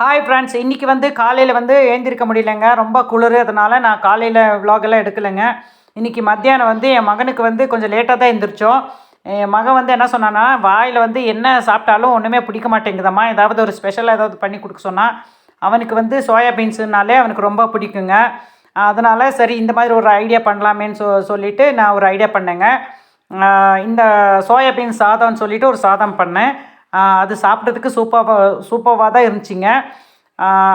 Hi friends இன்றைக்கி வந்து காலையில் வந்து ஏந்திருக்க முடியலங்க. ரொம்ப குளிர் அதனால் நான் காலையில் vlog-எல்லாம் எடுக்கலைங்க. இன்றைக்கி மத்தியானம் வந்து என் மகனுக்கு வந்து கொஞ்சம் லேட்டாக தான் எழுந்திரிச்சோம் என் மகன் வந்து என்ன சொன்னான்னா வாயில் வந்து என்ன சாப்பிட்டாலும் ஒன்றுமே பிடிக்க மாட்டேங்குதம்மா. ஏதாவது ஒரு ஸ்பெஷலாக ஏதாவது பண்ணி கொடுக்க சொன்னால் அவனுக்கு வந்து சோயாபீன்ஸுனாலே அவனுக்கு ரொம்ப பிடிக்குங்க. அதனால் சரி இந்த மாதிரி ஒரு ஐடியா பண்ணலாமேன்னு சொ சொல்லிவிட்டு நான் ஒரு ஐடியா பண்ணேங்க. இந்த சோயாபீன் சாதம்னு சொல்லிவிட்டு ஒரு சாதம் பண்ணேன். அது சாப்பிட்றதுக்கு சூப்பராக சூப்பராக தான் இருந்துச்சுங்க.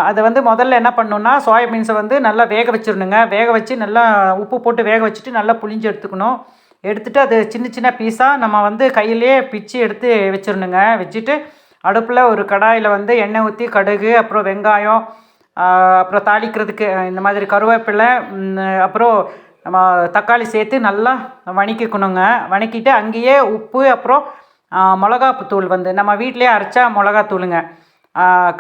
அதை வந்து முதல்ல என்ன பண்ணணுன்னா சோயாபீன்ஸை வந்து நல்லா வேக வச்சிடணுங்க. வேக வச்சு நல்லா உப்பு போட்டு வேக வச்சுட்டு நல்லா புளிஞ்சு எடுத்துக்கணும். எடுத்துட்டு அது சின்ன சின்ன பீஸாக நம்ம வந்து கையிலேயே பிச்சு எடுத்து வச்சிடணுங்க. வச்சுட்டு அடுப்பில் ஒரு கடாயில் வந்து எண்ணெய் ஊற்றி கடுகு அப்புறம் வெங்காயம் அப்புறம் தாளிக்கிறதுக்கு இந்த மாதிரி கருவேப்பிலை அப்புறம் நம்ம தக்காளி சேர்த்து நல்லா வணக்கிக்கணுங்க. வணக்கிட்டு அங்கேயே உப்பு அப்புறம் மிளகாத்தூள் வந்து நம்ம வீட்டிலேயே அரைச்சா மிளகாத்தூளுங்க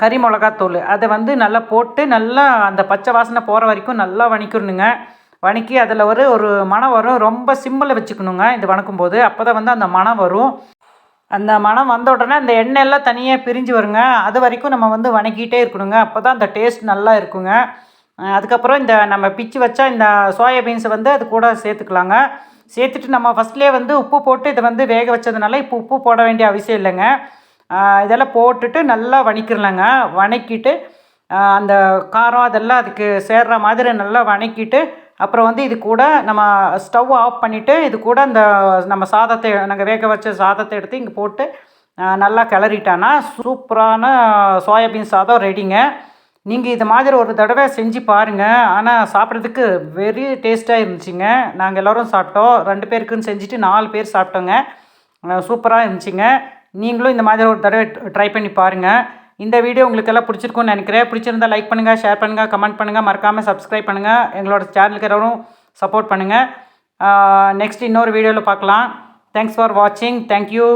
கறி மிளகாத்தூள் அதை வந்து நல்லா போட்டு நல்லா அந்த பச்சை வாசனை போகிற வரைக்கும் நல்லா வணிக்கணுங்க. வணக்கி அதில் ஒரு ஒரு மணம் வரும். ரொம்ப சிம்மில் வச்சுக்கணுங்க இது வணக்கும் போது அப்போ தான் வந்து அந்த மணம் வரும். அந்த மணம் வந்த உடனே அந்த எண்ணெய் எல்லாம் தனியாக பிரிஞ்சு வருங்க. அது வரைக்கும் நம்ம வந்து வணக்கிட்டே இருக்கணுங்க. அப்போ தான் அந்த டேஸ்ட் நல்லா இருக்குங்க. அதுக்கப்புறம் இந்த நம்ம பிச்சு வச்சா இந்த சோயாபீன்ஸை வந்து அது கூட சேர்த்துக்கலாங்க. சேர்த்துட்டு நம்ம ஃபஸ்ட்லேயே வந்து உப்பு போட்டு இதை வந்து வேக வச்சதுனால இப்போ உப்பு போட வேண்டிய அவசியம் இல்லைங்க. இதெல்லாம் போட்டுட்டு நல்லா வணக்கிடலாங்க வணக்கிட்டு அந்த காரம் அதெல்லாம் அதுக்கு சேர்ற மாதிரி நல்லா வணக்கிட்டு அப்புறம் வந்து இது கூட நம்ம ஸ்டவ் ஆஃப் பண்ணிவிட்டு இது கூட அந்த நம்ம சாதத்தை நாங்கள் வேக வச்ச சாதத்தை எடுத்து இங்கே போட்டு நல்லா கிளறிட்டானா சூப்பரான சோயாபீன் சாதம் ரெடிங்க. நீங்கள் இது மாதிரி ஒரு தடவை செஞ்சு பாருங்கள் ஆனால் சாப்பிட்றதுக்கு வெரி டேஸ்ட்டாக இருந்துச்சுங்க. நாங்கள் எல்லோரும் சாப்பிட்டோம். ரெண்டு பேருக்குன்னு செஞ்சுட்டு நாலு பேர் சாப்பிட்டோங்க. சூப்பராக இருந்துச்சுங்க. நீங்களும் இந்த மாதிரி ஒரு தடவை ட்ரை பண்ணி பாருங்கள் இந்த வீடியோ உங்களுக்கு எல்லாம் பிடிச்சிருக்கும்னு நினைக்கிறேன். பிடிச்சிருந்தா லைக் பண்ணுங்கள் ஷேர் பண்ணுங்கள் கமெண்ட் பண்ணுங்கள் மறக்காமல் சப்ஸ்கிரைப் பண்ணுங்கள் எங்களோட சேனலுக்கு எல்லாரும் சப்போர்ட் பண்ணுங்கள் நெக்ஸ்ட் இன்னொரு வீடியோவில் பார்க்கலாம். தேங்க்ஸ் ஃபார் வாட்சிங் தேங்க்யூ